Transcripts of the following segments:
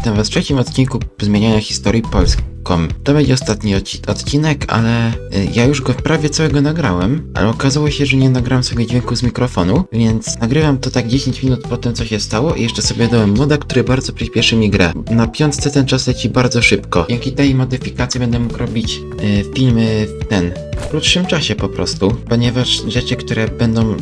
witam was w trzecim odcinku Zmieniania Historii Polską. To będzie ostatni odci- odcinek, ale y, ja już go prawie całego nagrałem, ale okazało się, że nie nagrałem sobie dźwięku z mikrofonu, więc nagrywam to tak 10 minut po tym, co się stało i jeszcze sobie dałem moda, który bardzo przyspieszy mi grę. Na piątce ten czas leci bardzo szybko. Dzięki tej modyfikacji będę mógł robić y, filmy w ten, w krótszym czasie po prostu, ponieważ rzeczy, które będą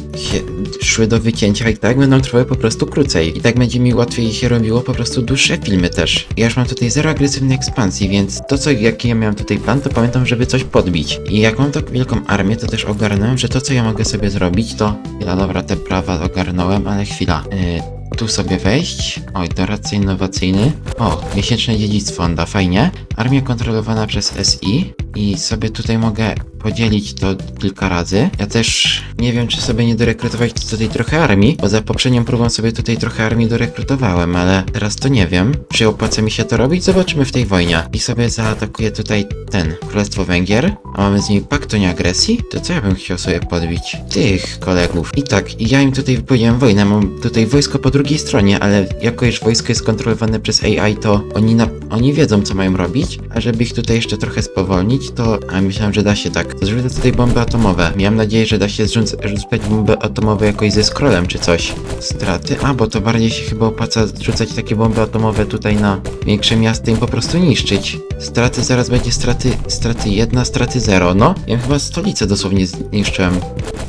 szły do wycięcia i tak będą trwały po prostu krócej. I tak będzie mi łatwiej się robiło po prostu dłuższe filmy też. Ja już mam tutaj zero agresywnej ekspansji, więc to co, jaki ja miałem tutaj plan, to pamiętam, żeby coś podbić. I jak mam tak wielką armię, to też ogarnąłem, że to co ja mogę sobie zrobić, to... Ja dobra, te prawa ogarnąłem, ale chwila. Yy, tu sobie wejść. Oj, doradca innowacyjny. O, miesięczne dziedzictwo Onda, fajnie. Armia kontrolowana przez SI. I sobie tutaj mogę podzielić to kilka razy. Ja też nie wiem, czy sobie nie dorekrutować tutaj trochę armii, bo za poprzednią próbą sobie tutaj trochę armii dorekrutowałem, ale teraz to nie wiem. Czy opłaca mi się to robić? Zobaczymy w tej wojnie. I sobie zaatakuję tutaj ten, Królestwo Węgier. A mamy z nimi pakt o nieagresji? To co ja bym chciał sobie podbić? Tych kolegów. I tak, ja im tutaj wypowiedziałem wojnę. Mam tutaj wojsko po drugiej stronie, ale jako już wojsko jest kontrolowane przez AI, to oni, na, oni wiedzą, co mają robić. A żeby ich tutaj jeszcze trochę spowolnić, to a myślałem, że da się tak. Zrzucę tutaj bomby atomowe. Miałem nadzieję, że da się zrzuc- rzucać bomby atomowe jakoś ze scrollem czy coś. Straty? A, bo to bardziej się chyba opłaca rzucać takie bomby atomowe tutaj na większe miasta i po prostu niszczyć. Straty zaraz będzie straty, straty 1, straty 0. No, ja chyba stolicę dosłownie zniszczyłem.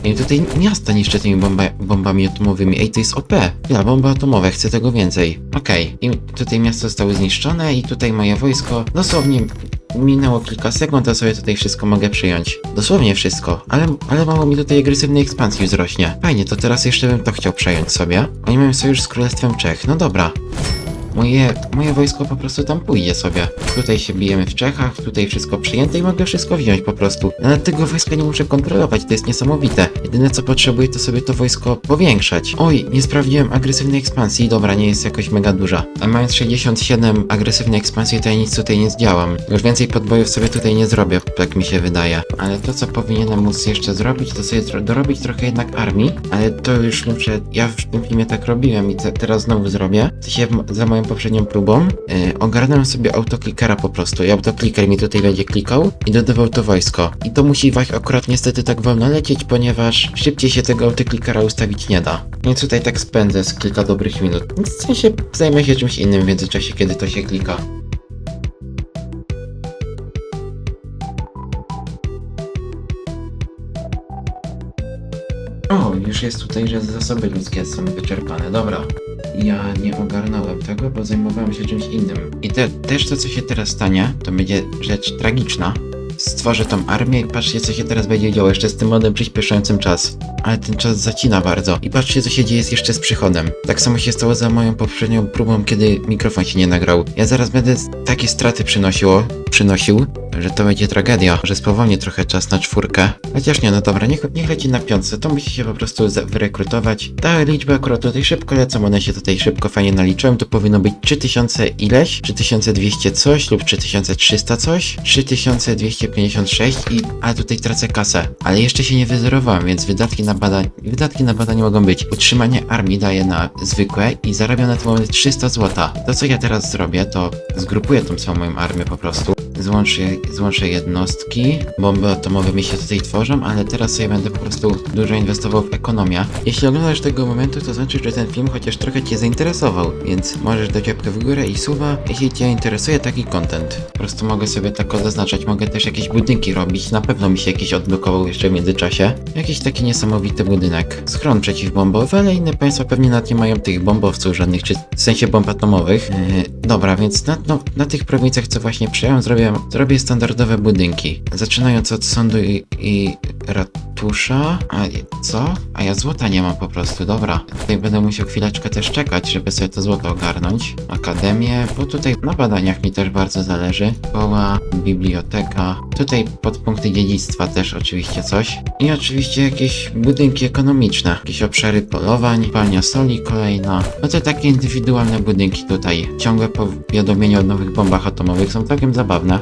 I tutaj miasta niszczę tymi bomba, bombami atomowymi. Ej, to jest OP. Ja, bomby atomowe, chcę tego więcej. Okej. I tutaj miasto zostało zniszczone i tutaj moje wojsko dosłownie minęło kilka sekund, a sobie tutaj wszystko mogę przyjąć. Dosłownie wszystko, ale, ale mało mi tutaj agresywnej ekspansji wzrośnie. Fajnie, to teraz jeszcze bym to chciał przejąć sobie. Oni mają sojusz z Królestwem Czech, no dobra. Moje, moje wojsko po prostu tam pójdzie sobie. Tutaj się bijemy w Czechach, tutaj wszystko przyjęte i mogę wszystko wziąć po prostu. Nawet tego wojska nie muszę kontrolować, to jest niesamowite. Jedyne co potrzebuję to sobie to wojsko powiększać. Oj, nie sprawdziłem agresywnej ekspansji, dobra, nie jest jakoś mega duża. A mając 67 agresywnej ekspansji to ja nic tutaj nie zdziałam. Już więcej podbojów sobie tutaj nie zrobię, tak mi się wydaje. Ale to co powinienem móc jeszcze zrobić, to sobie dorobić trochę jednak armii, ale to już muszę, ja w tym filmie tak robiłem i te, teraz znowu zrobię. To się za moją poprzednią próbą yy, ogarnąłem sobie autoklikera po prostu i autokliker mi tutaj będzie klikał i dodawał to wojsko. I to musi właśnie akurat niestety tak wolno lecieć, ponieważ szybciej się tego autoklikera ustawić nie da. Więc tutaj tak spędzę z kilka dobrych minut. W sensie zajmę się czymś innym w międzyczasie, kiedy to się klika. O, już jest tutaj, że zasoby ludzkie są wyczerpane. Dobra. Ja nie ogarnąłem tego, bo zajmowałem się czymś innym. I te, też to, co się teraz stanie, to będzie rzecz tragiczna. Stworzę tą armię i patrzcie, co się teraz będzie działo jeszcze z tym modem przyspieszającym czas. Ale ten czas zacina bardzo. I patrzcie, co się dzieje jeszcze z przychodem. Tak samo się stało za moją poprzednią próbą, kiedy mikrofon się nie nagrał. Ja zaraz będę takie straty przynosiło, przynosił, że to będzie tragedia, że spowolnię trochę czas na czwórkę. Chociaż nie, no dobra, niech, niech leci na piątce, to musi się po prostu wyrekrutować. Ta liczby akurat tutaj szybko lecą, one się tutaj szybko fajnie naliczyłem, to powinno być 3000 ileś, 3200 coś lub 3300 coś, 3256 i, a tutaj tracę kasę. Ale jeszcze się nie wyzerowałem, więc wydatki na badań, wydatki na badanie mogą być. Utrzymanie armii daje na zwykłe i zarabiam na tym moment 300 zł. To co ja teraz zrobię, to zgrupuję tą całą moją armię po prostu. Złączę, jednostki, bomby atomowe mi się tutaj tworzą, ale teraz sobie będę po prostu dużo inwestował w ekonomię. Jeśli oglądasz tego momentu, to znaczy, że ten film chociaż trochę Cię zainteresował, więc możesz dać łapkę w górę i suba, jeśli Cię interesuje taki content. Po prostu mogę sobie tak zaznaczać, mogę też jakieś budynki robić, na pewno mi się jakiś odblokował jeszcze w międzyczasie. Jakiś taki niesamowity budynek. Schron przeciwbombowy, ale inne państwa pewnie nawet nie mają tych bombowców żadnych, czy w sensie bomb atomowych. Yy, dobra, więc na, no, na tych prowincjach, co właśnie przyjąłem, zrobię, zrobię standardowe budynki. Zaczynając od sądu i, i ratusza. A co? A ja złota nie mam po prostu, dobra. Tutaj będę musiał chwileczkę też czekać, żeby sobie to złoto ogarnąć. Akademię, bo tutaj na badaniach mi też bardzo zależy. Szkoła, biblioteka. Tutaj podpunkty dziedzictwa też oczywiście coś. I oczywiście jakieś budynki ekonomiczne. Jakieś obszary polowań, palnia soli kolejna. No to takie indywidualne budynki tutaj. Ciągłe powiadomienia o nowych bombach atomowych są całkiem zabawne.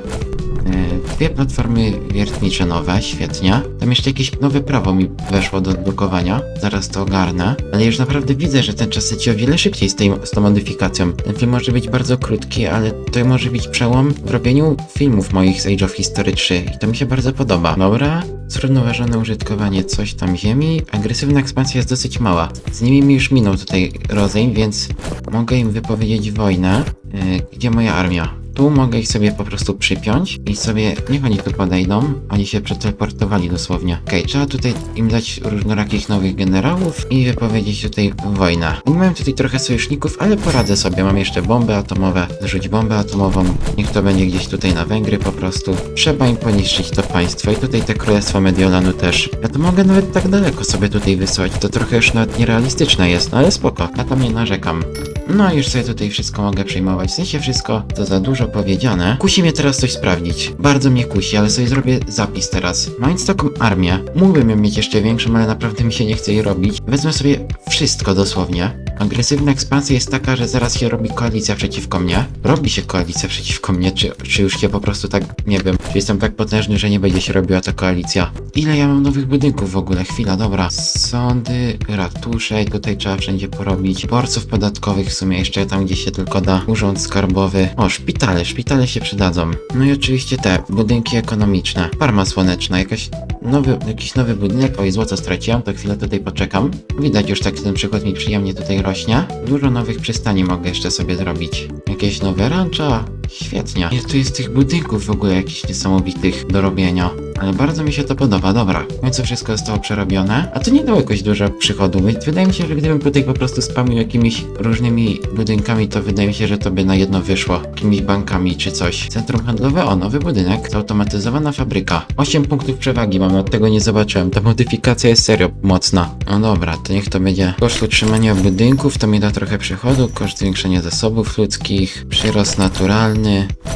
E, dwie platformy wiertnicze nowe, świetnie. Tam jeszcze jakieś nowe prawo mi weszło do odblokowania, zaraz to ogarnę. Ale już naprawdę widzę, że ten czas leci o wiele szybciej z, tej, z tą modyfikacją. Ten film może być bardzo krótki, ale to może być przełom w robieniu filmów moich z Age of History 3 i to mi się bardzo podoba. Dobra, zrównoważone użytkowanie coś tam ziemi, agresywna ekspansja jest dosyć mała. Z nimi mi już minął tutaj rozejm, więc mogę im wypowiedzieć wojnę. Yy, gdzie moja armia? Tu mogę ich sobie po prostu przypiąć i sobie, niech oni tu podejdą, oni się przeteleportowali dosłownie. Okej, trzeba tutaj im dać różnorakich nowych generałów i wypowiedzieć tutaj wojnę. Mam tutaj trochę sojuszników, ale poradzę sobie, mam jeszcze bomby atomowe, zrzuć bombę atomową, niech to będzie gdzieś tutaj na Węgry po prostu. Trzeba im poniszczyć to państwo i tutaj te królestwo Mediolanu też. Ja to mogę nawet tak daleko sobie tutaj wysłać, to trochę już nawet nierealistyczne jest, no ale spoko, ja tam nie narzekam. No już sobie tutaj wszystko mogę przejmować. W sensie wszystko to za dużo powiedziane. Kusi mnie teraz coś sprawdzić. Bardzo mnie kusi, ale sobie zrobię zapis teraz. Mając taką armię, mógłbym ją mieć jeszcze większą, ale naprawdę mi się nie chce jej robić. Wezmę sobie wszystko dosłownie. Agresywna ekspansja jest taka, że zaraz się robi koalicja przeciwko mnie. Robi się koalicja przeciwko mnie, czy, czy już się po prostu tak, nie wiem, czy jestem tak potężny, że nie będzie się robiła ta koalicja. Ile ja mam nowych budynków w ogóle? Chwila, dobra. Sądy, ratusze, tutaj trzeba wszędzie porobić. Borców podatkowych w sumie jeszcze tam, gdzie się tylko da. Urząd skarbowy. O, szpitale, szpitale się przydadzą. No i oczywiście te budynki ekonomiczne. Farma słoneczna, jakaś nowy, jakiś nowy budynek. Oj, złoto straciłam, to chwilę tutaj poczekam. Widać już tak ten przykład mi przyjemnie tutaj rośnie. Dużo nowych przystani mogę jeszcze sobie zrobić. Jakieś nowe rancha. Świetnie. Jest tu jest tych budynków w ogóle jakichś niesamowitych do robienia. Ale bardzo mi się to podoba, dobra. W końcu wszystko zostało przerobione. A to nie dało jakoś dużo przychodu. Wy- Wydaje mi się, że gdybym tutaj po prostu spamił jakimiś różnymi budynkami, to wydaje mi się, że to by na jedno wyszło. Jakimiś bankami czy coś. Centrum handlowe, o, nowy budynek. Zautomatyzowana fabryka. 8 punktów przewagi mam, od tego nie zobaczyłem. Ta modyfikacja jest serio mocna. No dobra, to niech to będzie koszt utrzymania budynków, to mi da trochę przychodu, koszt zwiększenia zasobów ludzkich, przyrost naturalny,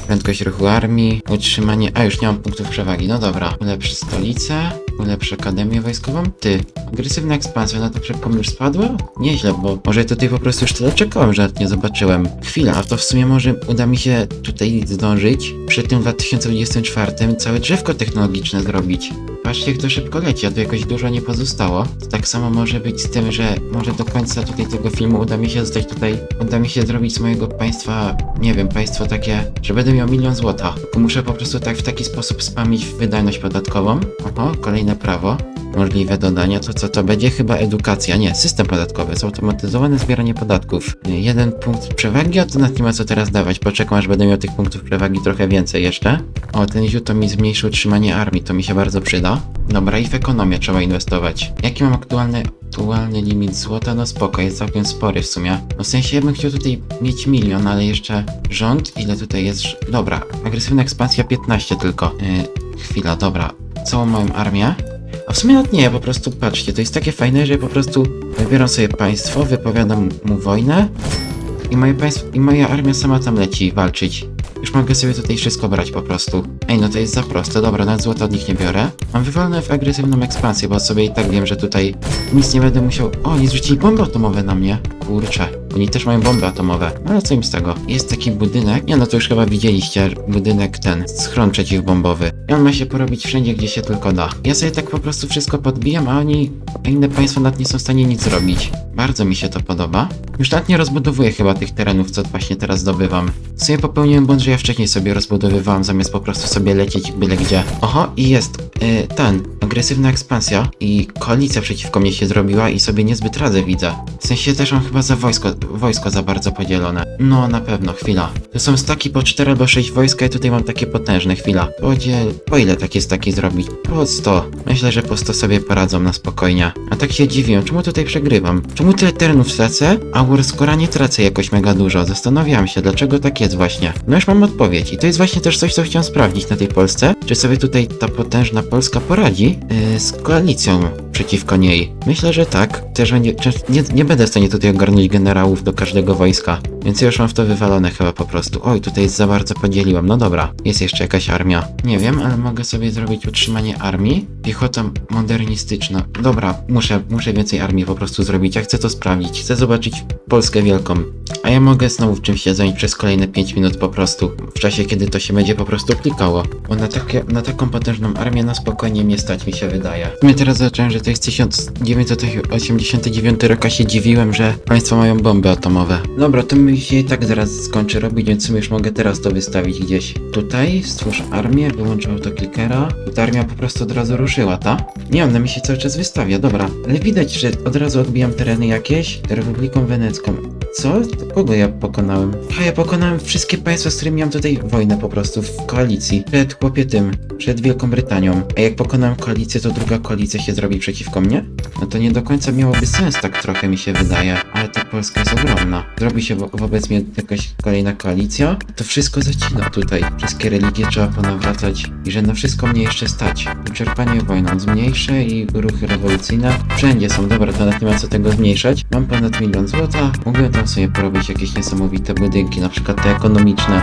prędkość ruchu armii, utrzymanie... A, już nie mam punktów przewagi, no dobra. Ulepsz stolicę, ulepsz akademię wojskową. Ty, agresywna ekspansja na to szybko już spadła? Nieźle, bo może tutaj po prostu już tyle czekałem, że nie zobaczyłem. Chwila, a to w sumie może uda mi się tutaj zdążyć przy tym 2024 całe drzewko technologiczne zrobić. Patrzcie, jak to szybko leci, a tu jakoś dużo nie pozostało. To tak samo może być z tym, że może do końca tutaj tego filmu uda mi się zostać tutaj, uda mi się zrobić z mojego państwa, nie wiem, państwo takie, że będę miał milion złota. Muszę po prostu tak w taki sposób spamić wydajność podatkową. Oho, kolejne prawo. Możliwe dodania, to co to będzie? Chyba edukacja, nie, system podatkowy, zautomatyzowane zbieranie podatków. Jeden punkt przewagi, a to nad nie ma co teraz dawać. Poczekam, aż będę miał tych punktów przewagi trochę więcej jeszcze. O, ten ziół to mi zmniejszy utrzymanie armii, to mi się bardzo przyda. Dobra, i w ekonomię trzeba inwestować. Jaki mam aktualny, aktualny limit złota? No spoko, jest całkiem spory w sumie. No w sensie ja bym chciał tutaj mieć milion, ale jeszcze rząd, ile tutaj jest? Dobra, agresywna ekspansja 15 tylko. Yy, chwila, dobra. Całą moją armię. W sumie nawet nie, po prostu patrzcie, to jest takie fajne, że po prostu wybieram sobie państwo, wypowiadam mu wojnę i moje państwo, i moja armia sama tam leci walczyć. Już mogę sobie tutaj wszystko brać po prostu. Ej, no to jest za proste, dobra, nawet złota od nich nie biorę. Mam wywalone w agresywną ekspansję, bo sobie i tak wiem, że tutaj nic nie będę musiał... O, nie zrzucili bomby atomowe na mnie. Kurczę, oni też mają bomby atomowe. No Ale co im z tego? Jest taki budynek, nie no to już chyba widzieliście, budynek ten, schron przeciwbombowy. I on ma się porobić wszędzie, gdzie się tylko da. Ja sobie tak po prostu wszystko podbijam, a oni, a inne państwa nawet nie są w stanie nic zrobić. Bardzo mi się to podoba. Już nawet nie rozbudowuję chyba tych terenów, co właśnie teraz zdobywam. W sumie popełniłem błąd, że ja wcześniej sobie rozbudowywałem, zamiast po prostu sobie lecieć byle gdzie. Oho, i jest y, ten, agresywna ekspansja i koalicja przeciwko mnie się zrobiła i sobie niezbyt radzę widzę. W sensie też mam chyba za wojsko, wojsko za bardzo podzielone. No na pewno, chwila. Tu są staki po 4 albo 6 wojska i tutaj mam takie potężne, chwila. Podziel, po ile takie staki zrobić? Po 100. Myślę, że po 100 sobie poradzą na spokojnie. A tak się dziwię, czemu tutaj przegrywam? Czemu tyle terenów tracę, a Warscora nie tracę jakoś mega dużo? Zastanawiam się, dlaczego tak jest właśnie. No już mam odpowiedź i to jest właśnie też coś, co chciałem sprawdzić na tej Polsce. Czy sobie tutaj ta potężna Polska poradzi yy, z koalicją przeciwko niej? Myślę, że tak. Też nie, nie będę w stanie tutaj ogarnąć do każdego wojska. Więc już mam w to wywalone chyba po prostu. Oj, tutaj za bardzo podzieliłem. No dobra, jest jeszcze jakaś armia. Nie wiem, ale mogę sobie zrobić utrzymanie armii. Piechota modernistyczna. Dobra, muszę, muszę więcej armii po prostu zrobić. Ja chcę to sprawdzić. Chcę zobaczyć Polskę wielką. A ja mogę znowu czymś się zająć przez kolejne 5 minut po prostu. W czasie, kiedy to się będzie po prostu klikało. Bo na, takie, na taką potężną armię na spokojnie mnie stać, mi się wydaje. My teraz zacząłem, że to jest 1989 rok, a się dziwiłem, że państwo mają bomby atomowe. Dobra, to mi się i tak zaraz skończy robić, więc już mogę teraz to wystawić gdzieś. Tutaj stwórz armię, wyłączę autoklikera. Ta armia po prostu od razu ruszyła, ta? Nie, ona mi się cały czas wystawia, dobra. Ale widać, że od razu odbijam tereny jakieś. Republiką Wenecką. Co? Kogo ja pokonałem? A ja pokonałem wszystkie państwa, z którymi miałem tutaj wojnę po prostu w koalicji. Przed chłopie tym, przed Wielką Brytanią. A jak pokonałem koalicję, to druga koalicja się zrobi przeciwko mnie? No to nie do końca miałoby sens, tak trochę mi się wydaje. Ale ta Polska jest ogromna. Zrobi się wo wobec mnie jakaś kolejna koalicja. To wszystko zacina tutaj. Wszystkie religie trzeba ponawracać i że na wszystko mnie jeszcze stać. Wyczerpanie wojną zmniejszę i ruchy rewolucyjne. Wszędzie są, dobra, to nawet nie ma co tego zmniejszać. Mam ponad milion złota. Mógłbym tam sobie porobić jakieś niesamowite budynki, na przykład te ekonomiczne,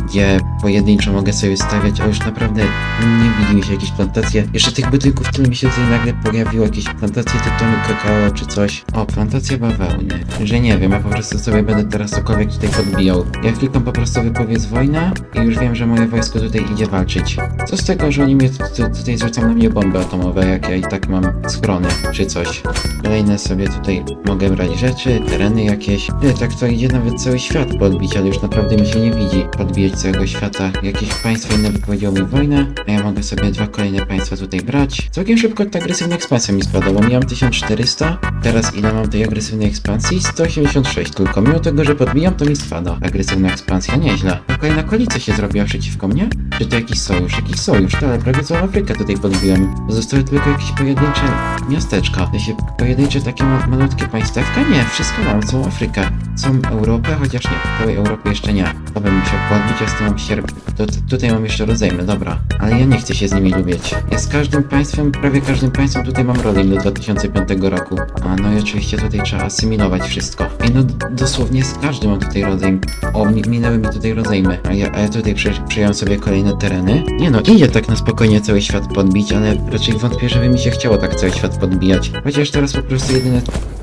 y, gdzie pojedynczo mogę sobie stawiać, a już naprawdę nie widzi mi się jakieś plantacje. Jeszcze tych budynków tyle mi się tutaj nagle pojawiło, jakieś plantacje tytoniu, kakao czy coś. O, plantacja bawełny. Że nie wiem, ja po prostu sobie będę teraz cokolwiek tutaj podbijał. Ja klikam po prostu wypowiedz wojna i już wiem, że moje wojsko tutaj idzie walczyć. Co z tego, że oni mnie tu- tu- tutaj zwracają na mnie bomby atomowe, jak ja i tak mam schrony czy coś. Kolejne sobie tutaj mogę brać rzeczy, tereny jakieś. Nie, tak to idzie nawet cały świat podbić, ale już naprawdę mi się nie widzi podbijać całego świata. Jakieś państwo inne wypowiedziało mi wojnę, a ja mogę sobie dwa kolejne państwa tutaj brać. Całkiem szybko ta agresywna ekspansja mi spadła, bo miałem 1400, teraz ile mam tej agresywnej ekspansji? 186 tylko. Mimo tego, że podbijam, to mi spada. Agresywna ekspansja, nieźle. Kolejna koalicja się zrobiła przeciwko mnie? Czy to jakiś sojusz? Jakiś sojusz, tak, ale prawie całą Afrykę tutaj podbiłem. Zostały tylko jakieś pojedyncze miasteczka. W pojedyncze takie ma malutkie państewka? Nie, wszystko mam, całą Afrykę. Całą Europę, chociaż nie, całej Europy jeszcze nie. To bym musiał podbić, a z tym mam sierp... To, tutaj mam jeszcze rozejmy, dobra. Ale ja nie chcę się z nimi lubić. Ja z każdym państwem, prawie każdym państwem tutaj mam rozejm do 2005 roku. A no i oczywiście tutaj trzeba asymilować wszystko. I no dosłownie z każdym mam tutaj rozejm. O, mi, minęły mi tutaj rozejmy. A ja, a ja tutaj prze, przejąłem sobie kolejne tereny. Nie no, idzie tak na spokojnie cały świat podbić, ale raczej wątpię, żeby mi się chciało tak cały świat podbijać. Chociaż teraz po prostu jedyne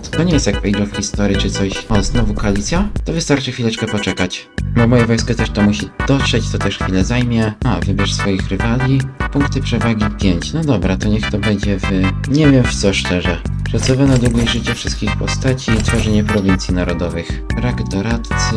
to nie jest jak Age of History czy coś. O, znowu koalicja? To wystarczy chwileczkę poczekać. Bo moje wojsko też to musi dotrzeć, to też chwilę zajmie. A, wybierz swoich rywali. Punkty przewagi 5. No dobra, to niech to będzie w... Nie wiem w co szczerze. Pracowane długość życia wszystkich postaci i tworzenie prowincji narodowych. Brak doradcy.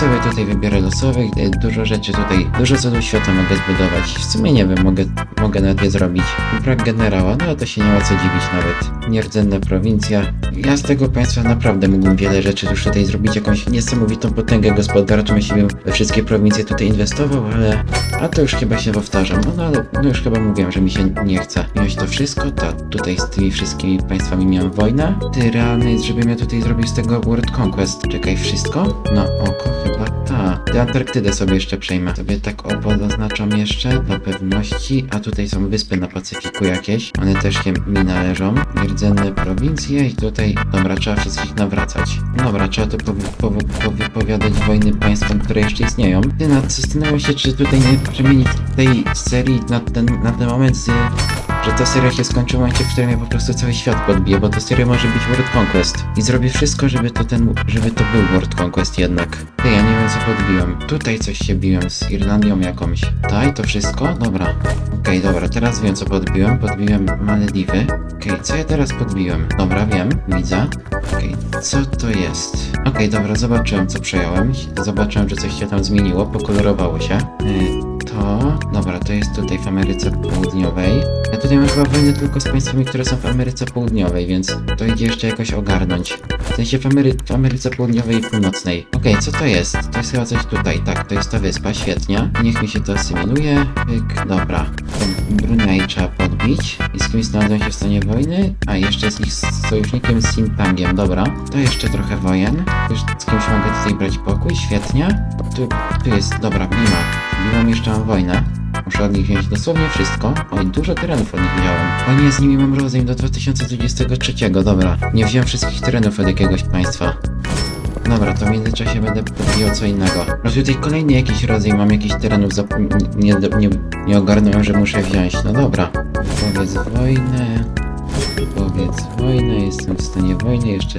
Sobie tutaj wybiorę losowych, dużo rzeczy tutaj, dużo cudów świata mogę zbudować. W sumie nie wiem, mogę, mogę nawet je zrobić. Brak generała, no to się nie ma co dziwić nawet. Nierdzenna prowincja. Ja z tego państwa naprawdę mógłbym wiele rzeczy już tutaj zrobić, jakąś niesamowitą potęgę gospodarczą, jeśli bym we wszystkie prowincje tutaj inwestował, ale... A to już chyba się powtarzam, no, no ale no już chyba mówiłem, że mi się nie chce. Wziąć to wszystko, to tutaj z tymi wszystkimi państwami miałem wojnę. Ty realny jest, żebym ja tutaj zrobił z tego World Conquest. Czekaj, wszystko? No oko chyba ta. Ty Antarktydę sobie jeszcze przejmę. Sobie tak obo zaznaczam jeszcze dla pewności. A tutaj są wyspy na Pacyfiku jakieś. One też się mi należą. Rdzenne prowincje i tutaj... Dobra, trzeba wszystkich nawracać. Dobra, trzeba tu powy, powy, powypowiadać wojny państwom, które jeszcze istnieją. Ty nad zastanawiam się, czy tutaj nie przemienić tej serii na ten, na ten moment z że ta seria się skończy w momencie, w którym ja po prostu cały świat podbiję, bo ta seria może być World Conquest. I zrobię wszystko, żeby to ten, żeby to był World Conquest jednak. Ty, ja nie wiem co podbiłem. Tutaj coś się biłem z Irlandią jakąś. Tutaj to wszystko? Dobra. Okej, dobra, teraz wiem co podbiłem. Podbiłem Malediwy. Okej, co ja teraz podbiłem? Dobra, wiem, widzę. Okej, co to jest? Okej, dobra, zobaczyłem co przejąłem. Zobaczyłem, że coś się tam zmieniło, pokolorowało się. Yy, to... Dobra, to jest tutaj w Ameryce Południowej. Ja tutaj mam chyba wojnę tylko z państwami, które są w Ameryce Południowej, więc to idzie jeszcze jakoś ogarnąć. W sensie w, Amery w Ameryce Południowej i Północnej. Okej, co to jest? To jest chyba coś tutaj, tak, to jest ta wyspa, świetnie. Niech mi się to asymiluje. Pyk, dobra. Brunei trzeba podbić. I z kimś znalazłem się w stanie wojny? A, jeszcze z ich sojusznikiem Sintangiem, dobra. To jeszcze trochę wojen. Już z kimś mogę tutaj brać pokój, świetnie. Tu, tu jest, dobra, Bima. Bimą jeszcze wojnę. Muszę od nich wziąć dosłownie wszystko. Oj, dużo terenów od nich wziąłem. O nie, z nimi mam rozejm do 2023, dobra. Nie wziąłem wszystkich terenów od jakiegoś państwa. Dobra, to w międzyczasie będę podbijał co innego. No tutaj kolejny jakiś rodzaj, mam jakiś terenów nie, nie, nie ogarnąłem, że muszę wziąć. No dobra. Powiedz wojnę. Powiedz wojnę, jestem w stanie wojny, jeszcze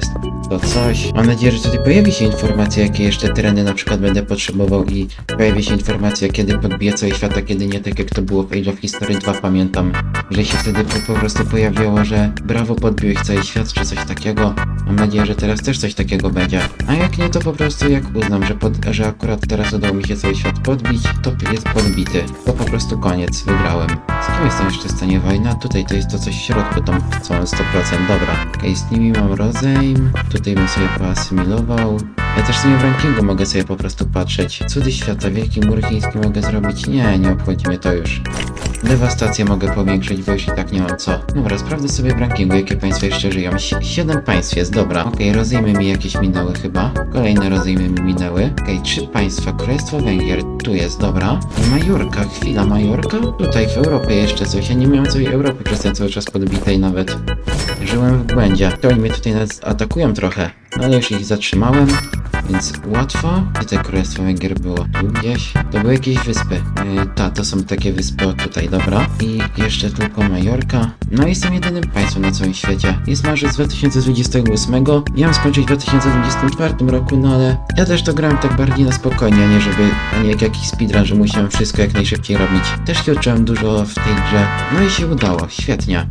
to coś. Mam nadzieję, że tutaj pojawi się informacja, jakie jeszcze tereny na przykład będę potrzebował i pojawi się informacja, kiedy podbiję cały świat, a kiedy nie, tak jak to było w Age of History 2, pamiętam, że się wtedy po prostu pojawiło, że brawo, podbiłeś cały świat, czy coś takiego. Mam nadzieję, że teraz też coś takiego będzie. A jak nie, to po prostu jak uznam, że, pod, że akurat teraz udało mi się cały świat podbić, to jest podbity. To po prostu koniec, wygrałem. Z kim jestem jeszcze w stanie wojna? Tutaj to jest to coś w środku, tą całą 100%, dobra. Okej, z nimi mam rozejm, tutaj bym sobie poasymilował. Ja też sobie w rankingu mogę sobie po prostu patrzeć. Cudy świata, wielki mur chiński mogę zrobić? Nie, nie obchodzi mnie to już. Dewastację mogę powiększyć, bo już i tak nie mam co. Dobra, sprawdzę sobie w rankingu, jakie państwa jeszcze żyją. Si- siedem państw jest, dobra. Okej, rozejmy mi jakieś minęły chyba. Kolejne rozejmy mi minęły. Okej, trzy państwa. Królestwo Węgier, tu jest, dobra. Majorka, chwila, Majorka? Tutaj w Europie jeszcze coś. Ja nie miałem całej Europy przez ten cały czas podbitej nawet. Żyłem w błędzie. To oni mnie tutaj nas atakują trochę. No ale już ich zatrzymałem. Więc łatwo. Gdzie to Królestwo Węgier było? Tu gdzieś? To były jakieś wyspy. Yy, ta, to są takie wyspy o tutaj, dobra. I jeszcze tylko Majorka. No i jestem jedynym państwem na całym świecie. Jest marzec 2028. Miałem skończyć w 2024 roku, no ale ja też to grałem tak bardziej na spokojnie, a nie żeby, a nie jak jakiś speedrun, że musiałem wszystko jak najszybciej robić. Też się uczyłem dużo w tej grze. No i się udało, świetnie.